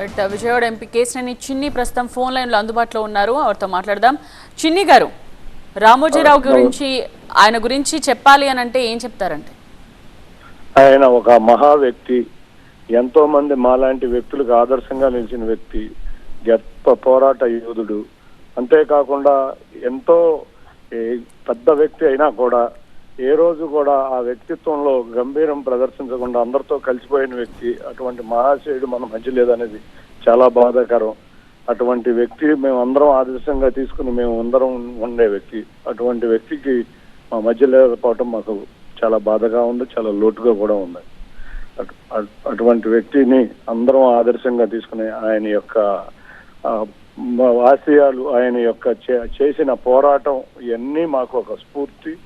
Vijayawada MP Kesineni చిన్ని ప్రస్తుతం phone లైన్లో అందుబాటులో ఉన్నారు. వారితో మాట్లాడదాం. చిన్ని గారు రామోజీరావు గురించి ఆయన గురించి చెప్పాలి అని అంటే ఏం చెప్తారంటే? ఆయన ఒక మహా వ్యక్తి. ఎంతో మంది మాలాంటి వ్యక్తులకు ఆదర్శంగా నిలిచిన వ్యక్తి. గొప్ప పోరాట యోధుడు. అంతేకాకుండా ఎంతో పెద్ద వ్యక్తి అయినా కూడా ఏ రోజు కూడా ఆ వ్యక్తిత్వంలో గంభీరం ప్రదర్శించకుండా అందరితో కలిసిపోయిన వ్యక్తి అటువంటి మహాశయుడు మన మధ్య లేదనేది చాలా బాధాకరం. అటువంటి వ్యక్తి మేము అందరం ఆదర్శంగా తీసుకుని మేము అందరం ఉండే వ్యక్తి. అటువంటి వ్యక్తికి మా మధ్య లేకపోవటం మాకు చాలా బాధగా ఉంది చాలా లోటుగా కూడా ఉంది. అటు- అటువంటి వ్యక్తిని అందరం ఆదర్శంగా తీసుకుని ఆయన యొక్క మా ఆశయాలు ఆయన యొక్క చే- చేసిన పోరాటం ఇవన్నీ మాకు ఒక స్ఫూర్తి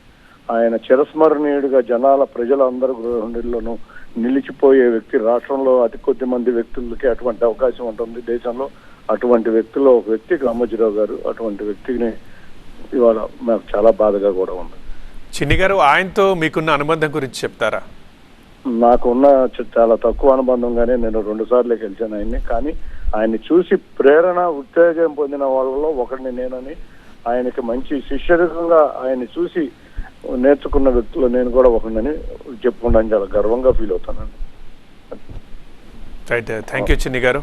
ఆయన చిరస్మరణీయుడిగా జనాల ప్రజలందరూ గృహిణుల్లోనూ నిలిచిపోయే వ్యక్తి రాష్ట్రంలో అతి కొద్ది మంది వ్యక్తులకి అటువంటి అవకాశం ఉంటుంది. దేశంలో అటువంటి వ్యక్తిలో ఒక వ్యక్తి రామోజీరావు గారు అటువంటి వ్యక్తిని ఇవాళ మాకు చాలా బాధగా కూడా ఉంది. చిన్ని గారు ఆయనతో మీకున్న అనుబంధం గురించి చెప్తారా? నాకున్న చాలా తక్కువ అనుబంధంగానే నేను రెండు సార్లు గెలిచాను ఆయన్ని. కానీ ఆయన్ని చూసి ప్రేరణ ఉత్తేజం పొందిన వాళ్ళలో ఒకరిని నేనని ఆయనకి మంచి శిష్యరకంగా ఆయన్ని చూసి నేర్చుకున్న వ్యక్తులు నేను కూడా ఒకనని చెప్పుకోవడానికి చాలా గర్వంగా ఫీల్ అవుతానండి. రైట్ థ్యాంక్ యూ చిన్ని గారు.